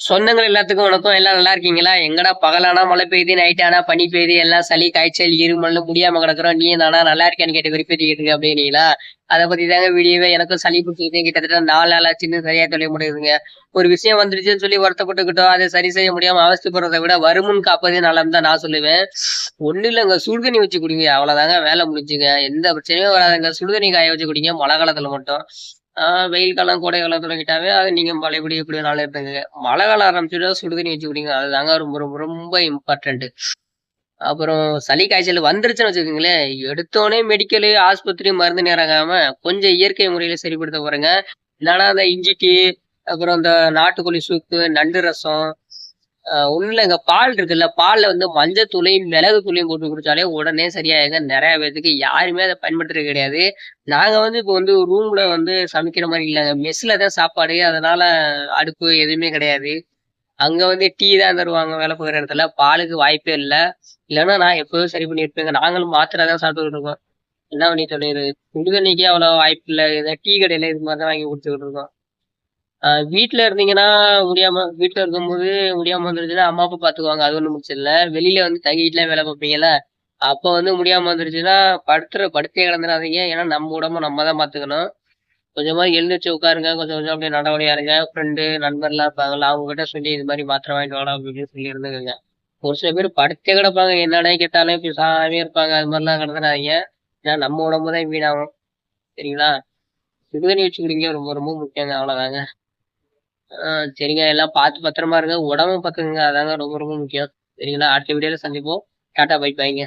சொந்தங்கள் எல்லாத்துக்கும் வணக்கம். எல்லாம் நல்லா இருக்கீங்களா? எங்கடா பகலானா மழை பெய்யுது நைட் ஆனா பனி பெய்யுது எல்லாம் சளி காய்ச்சல் இருமல்னு முடியாம கிடக்குறோம். நீ நானா நல்லா இருக்கேன்னு கேட்டு விருப்பத்தி கேட்டுங்க அப்படின்னீங்களா அதை பத்தி தாங்க வீடியோவே எனக்கும் சளி பிடிச்சிருக்கேன் கிட்டத்தட்ட நாலு நாள் ஆச்சுன்னு சரியா சொல்ல முடியுதுங்க. ஒரு விஷயம் வந்துருச்சுன்னு சொல்லி வருத்தப்பட்டுக்கிட்டோம். அதை சரி செய்ய முடியாம அவஸ்தைப்படுறதை விட வருமுன் காப்பதே நலம் தான் நான் சொல்லுவேன். ஒண்ணு இல்லைங்க சுடுதண்ணி வச்சு குடிங்க. அவ்வளவுதாங்க வேலை முடிஞ்சுங்க. எந்த பிரச்சனையும் வராதுங்க. சுடுதண்ணி காய வச்சு குடிங்க. மழை காலத்துல மட்டும். வெயில் காலம் கோடை காலம் தொடங்கிட்டாவே அது நீங்க மழைப்படி எப்படி நாள் இருக்குங்க மழை காலம் ஆரம்பிச்சுட்டா சுடுதண்ணி வச்சு குடிங்க. அதுதாங்க ரொம்ப ரொம்ப ரொம்ப இம்பார்ட்டன்ட் அப்புறம் சளி காய்ச்சல் வந்துருச்சுன்னு வச்சுக்கோங்களேன். எடுத்தோடனே மெடிக்கலு ஆஸ்பத்திரி மருந்து நேரங்காம கொஞ்சம் இயற்கை முறையில சரிப்படுத்த போறேங்க. இல்லைன்னா அந்த இஞ்சி டீ அப்புறம் இந்த நாட்டுக்கோழி சூப்பு நண்டு ரசம் உள்ள இங்க இல்லைங்க. பால் இருக்குல்ல பால்ல வந்து மஞ்சள் தூளையும் மிளகு தூளையும் போட்டு குடிச்சாலே உடனே சரியாயிருங்க நிறைய பேர்த்துக்கு யாருமே அதை பயன்படுத்துறது கிடையாது. நாங்க வந்து இப்போ வந்து ரூம்ல வந்து சமைக்கிற மாதிரி இல்லைங்க. மெஸ்ல தான் சாப்பாடு. அதனால அடுப்பு எதுவுமே கிடையாது. அங்க வந்து டீ தான் தருவாங்க வேலை போகிற இடத்துல. பாலுக்கு வாய்ப்பே இல்லை. இல்லைன்னா நான் எப்போதும் சரி பண்ணி இருப்பேங்க. நாங்களும் மாத்திரை தான் சாப்பிட்டுக்கிட்டு இருக்கோம். என்ன பண்ணி சொல்லிடுது சுடுதண்ணிக்கே அவ்வளோ வாய்ப்பு இல்லை. டீ கடையில இது மாதிரி தான் வாங்கி குடிச்சுக்கிட்டு இருக்கோம். வீட்ல இருந்தீங்கன்னா முடியாம வீட்ல இருக்கும்போது முடியாம வந்துருச்சுன்னா அம்மா அப்பா பாத்துக்குவாங்க. அது ஒண்ணும் பிரச்சனை இல்ல. வெளியில வந்து தங்கிட்டுல வேலை பார்ப்பீங்கல்ல. அப்ப வந்து முடியாம வந்துருச்சுன்னா படுத்துற படுத்தே கிடந்துடாதீங்க ஏன்னா நம்ம உடம்ப நம்ம தான் பாத்துக்கணும். கொஞ்சமா எழுந்திரிச்சு உட்காருங்க. கொஞ்சம் கொஞ்சம் அப்படியே நடவடியா இருங்க ஃப்ரெண்டு நண்பர்லாம் இருப்பாங்கல்ல அவங்க கிட்ட சொல்லி இது மாதிரி மாத்திரை வாங்கிட்டு வாடா அப்படின்னு சொல்லி இருந்துக்கோங்க. ஒரு சில பேர் படுத்தே கிடப்பாங்க. என்னடா கேட்டாலும் பேசாமே இருப்பாங்க. அது மாதிரிலாம் கிடந்துடாதீங்க ஏன்னா நம்ம உடம்பு தான் வீணாகும். சரிங்களா? சுடுதண்ணி வச்சுக்கிறீங்க ரொம்ப ரொம்ப முக்கியங்க. அவ்வளோதாங்க சரிங்க. எல்லாம் பார்த்து பத்திரமா இருங்க. உடம்பு பார்த்துக்குங்க அதாங்க ரொம்ப ரொம்ப முக்கியம். சரிங்களா? அடுத்த வீடியோல சந்திப்போம். டாட்டா பை பாய்ங்க